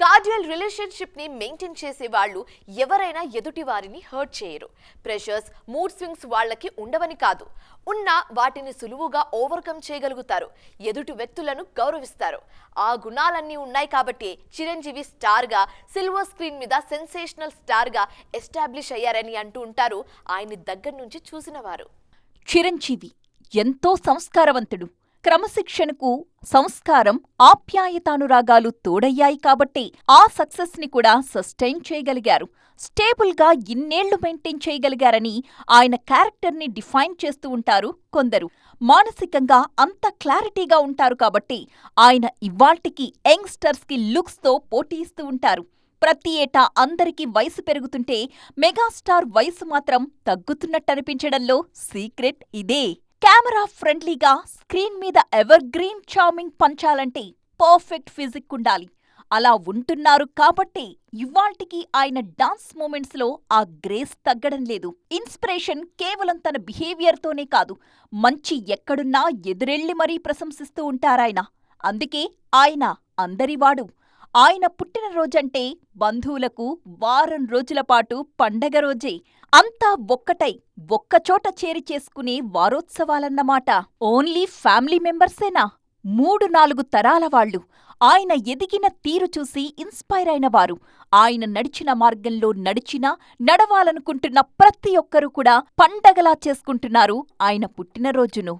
Cordial రిలేషన్షిప్ని maintain చేసే వాళ్ళు ఎవరైనా ఎదుటి వారిని హర్ట్ చేయరు. ప్రెషర్స్ మూడ్ స్వింగ్స్ వాళ్ళకి ఉండవని కాదు. ఉన్నా వాటిని సులువుగా ఓవర్కమ్ చేయగలుగుతారు. ఎదుటి వ్యక్తులను గౌరవిస్తారు. ఆ గుణాలన్నీ ఉన్నాయి కాబట్టి చిరంజీవి స్టార్గా సిల్వర్ స్క్రీన్ మీద సెన్సేషనల్ స్టార్గా ఎస్టాబ్లిష్ అయ్యారని అంటూ ఉంటారు. ఆయన్ని దగ్గర నుంచి చూసిన వారు. చిరంజీవి ఎంతో సంస్కారవంతుడు. క్రమశిక్షణకు సంస్కారం ఆప్యాయతానురాగాలు తోడయ్యాయి కాబట్టి ఆ సక్సెస్ని కూడా సస్టైన్ చేయగలిగారు. స్టేబుల్గా ఇన్నేళ్ళు మెయింటైన్ చేయగలిగారని ఆయన క్యారెక్టర్ని డిఫైన్ చేస్తూ ఉంటారు కొందరు. మానసికంగా అంత క్లారిటీగా ఉంటారు కాబట్టి ఆయన ఇవాల్టికి యంగ్స్టర్స్కి లుక్స్తో పోటీ ఇస్తూ ఉంటారు. ప్రతి ఏటా అందరికీ వయసు పెరుగుతుంటే మెగాస్టార్ వయసు మాత్రం తగ్గుతున్నట్టనిపించడంలో సీక్రెట్ ఇదే. కెమెరా ఫ్రెండ్లీగా స్క్రీన్ మీద ఎవర్ గ్రీన్ చార్మింగ్ పంచాలంటే పర్ఫెక్ట్ ఫిజిక్ ఉండాలి. అలా ఉంటున్నారు కాబట్టి ఇవాల్టికి ఆయన డాన్స్ మూమెంట్స్లో ఆ గ్రేస్ తగ్గడం లేదు. ఇన్స్పిరేషన్ కేవలం తన బిహేవియర్తోనే కాదు మంచి ఎక్కడున్నా ఎదురెళ్ళి మరీ ప్రశంసిస్తూ ఉంటారాయన. అందుకే ఆయన అందరివాడు. ఆయన పుట్టినరోజంటే బంధువులకు వారం రోజుల పాటు పండగ రోజే. అంతా ఒక్కటై ఒక్కచోట చేరి చేసుకునే వారోత్సవాలన్నమాట. Only family మెంబర్సేనా? మూడు నాలుగు తరాల వాళ్ళు. ఆయన ఎదిగిన తీరు చూసి ఇన్స్పైర్ అయినవారు ఆయన నడిచిన మార్గంలో నడిచినా నడవాలనుకుంటున్న ప్రతి ఒక్కరూ కూడా పండగలా చేసుకుంటున్నారు ఆయన పుట్టినరోజును.